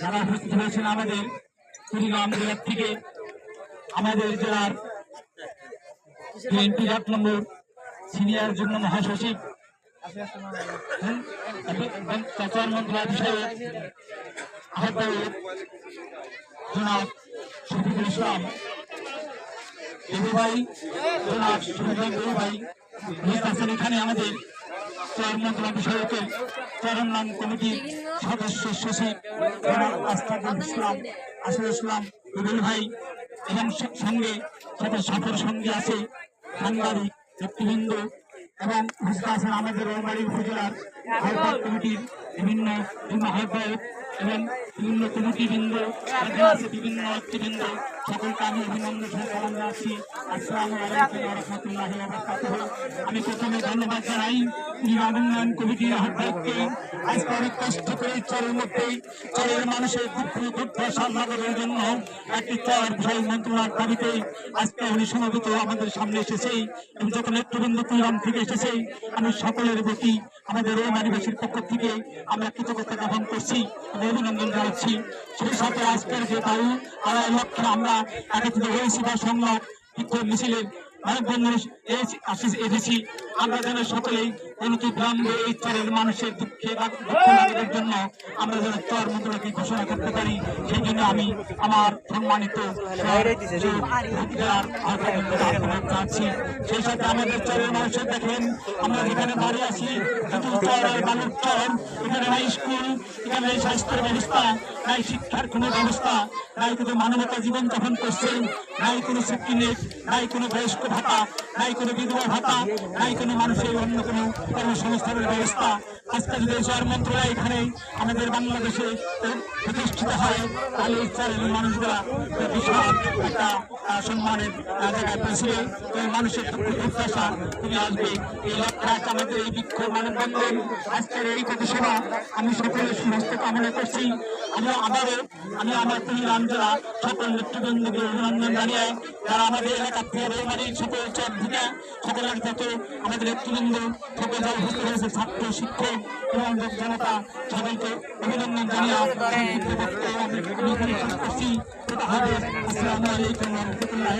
যারা উপস্থিত হয়েছেন আমাদের কুড়িগ্রাম জেলার থেকে, আমাদের জেলার বিএনপি এক নম্বর সিনিয়র যুগ্ম মহাসচিব ভাই আছেন এখানে আমাদের চার বিষয়কে চেয়ারম্যান কমিটির সদস্য সচিব আস্তাকুল ইসলাম আসিফ ইসলাম রুবেল ভাই এবং সঙ্গে সাথে সফর সঙ্গে আছে সাংবাদিক, নেতৃবৃন্দ এবং উপস্থিত আছেন আমাদের রৌমারী উপজেলার কমিটির বিভিন্ন আহ্বায়ক এবং বিভিন্ন কমিটিবৃন্দ আছে বিভিন্ন নেতৃবৃন্দ সকলকে আমি অভিনন্দন ওয়া বারাকাতুহু আমি প্রথমে ধন্যবাদ জানাই ইমাম উন্নয়ন কমিটির আহ্বায়ককে আজকে অনেক কষ্ট করে চরের মধ্যেই চরের মানুষের দুঃখ দুর্দশা লাঘবের জন্য একটি চর বিষয় মন্ত্রণালয়ের দাবিতে আজকে উনি সমবেত আমাদের সামনে এসেছে এবং যত নেতৃবৃন্দ কুড়িগ্রাম থেকে এসেছে আমি সকলের প্রতি আমাদের এই মানিবাসীর পক্ষ থেকে আমরা কৃতজ্ঞতা জ্ঞাপন করছি অভিনন্দন জানাচ্ছি। সেই সাথে আজকের যে বায়ু আড়াই লক্ষ আমরা একত্রিত হয়েছি বা সংলাপ, বিক্ষোভ মিছিলের অনেক এসেছি- এসেছি আমরা যেন সকলেই অনতি বিলম্বে এই চরের মানুষের দুঃখে বা দুঃখ লাঘবের জন্য আমরা যেন চর মন্ত্রণালয়কে ঘোষণা করতে পারি সেই জন্য আমি আমার সম্মানিত সেই সাথে আমাদের চরের মানুষের দেখেন আমরা যেখানে দাঁড়িয়ে আছি চর আর বালুর চর এখানে নাই স্কুল এখানে নাই স্বাস্থ্যের ব্যবস্থা নাই শিক্ষার কোনো ব্যবস্থা নাই কোনো মানবতা জীবন যাপন করছে নাই কোনো সেফটি নেট নাই কোনো বয়স্ক ভাতা নাই কোনো বিধবা ভাতা নাই কোনো মানুষের অন্য কোনো কর্মসংস্থানের ব্যবস্থা আজকে যদি এই চার মন্ত্রণালয় এখানে আমাদের বাংলাদেশে প্রতিষ্ঠিত হয়, তাহলে এই চারের মানুষগুলা বিশাল একটা সম্মানের জায়গায় পৌঁছবে। তো মানুষের দুর্দশা তুমি আসবে। এই লক্ষ্যে আজ আমাদের এই বিক্ষোভ মানববন্ধন, আজকের এই গবেষণা আমি সকলের সমস্ত কামনা করছি। আমি আবারও আমি আমার কুড়িগ্রাম জেলা সকল নেতৃবৃন্দকে অভিনন্দন জানিয়ে, যারা আমাদের এলাকার থেকে সকল চর থেকে সকলের যত আমাদের নেতৃবৃন্দ সকল যারা উপস্থিত হয়েছে ছাত্র, শিক্ষক এবং জনতা, সবাইকে অভিনন্দন জানিয়ে আমি করছি আসসালামু আলাইকুম রহমতুল্লাহ